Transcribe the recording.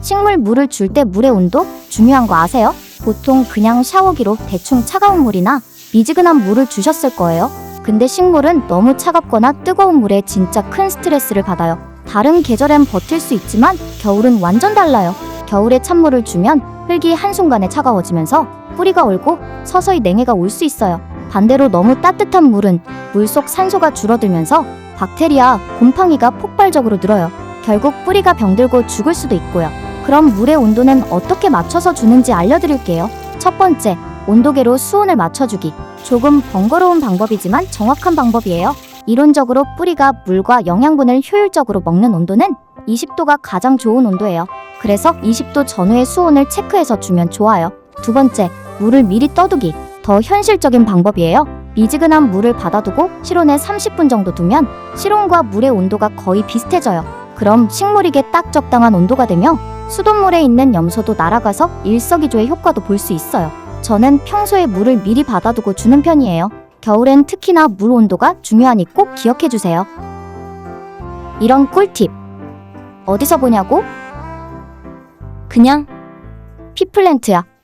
식물 물을 줄 때 물의 온도 중요한 거 아세요? 보통 그냥 샤워기로 대충 차가운 물이나 미지근한 물을 주셨을 거예요. 근데 식물은 너무 차갑거나 뜨거운 물에 진짜 큰 스트레스를 받아요. 다른 계절엔 버틸 수 있지만 겨울은 완전 달라요. 겨울에 찬물을 주면 흙이 한순간에 차가워지면서 뿌리가 얼고 서서히 냉해가 올 수 있어요. 반대로 너무 따뜻한 물은 물속 산소가 줄어들면서 박테리아, 곰팡이가 폭발적으로 늘어요. 결국 뿌리가 병들고 죽을 수도 있고요. 그럼 물의 온도는 어떻게 맞춰서 주는지 알려드릴게요. 첫 번째, 온도계로 수온을 맞춰주기. 조금 번거로운 방법이지만 정확한 방법이에요. 이론적으로 뿌리가 물과 영양분을 효율적으로 먹는 온도는 20도가 가장 좋은 온도예요. 그래서 20도 전후의 수온을 체크해서 주면 좋아요. 두 번째, 물을 미리 떠두기. 더 현실적인 방법이에요. 미지근한 물을 받아두고 실온에 30분 정도 두면 실온과 물의 온도가 거의 비슷해져요. 그럼 식물에게 딱 적당한 온도가 되며 수돗물에 있는 염소도 날아가서 일석이조의 효과도 볼 수 있어요. 저는 평소에 물을 미리 받아두고 주는 편이에요. 겨울엔 특히나 물 온도가 중요하니 꼭 기억해 주세요. 이런 꿀팁 어디서 보냐고? 그냥 피플랜트야.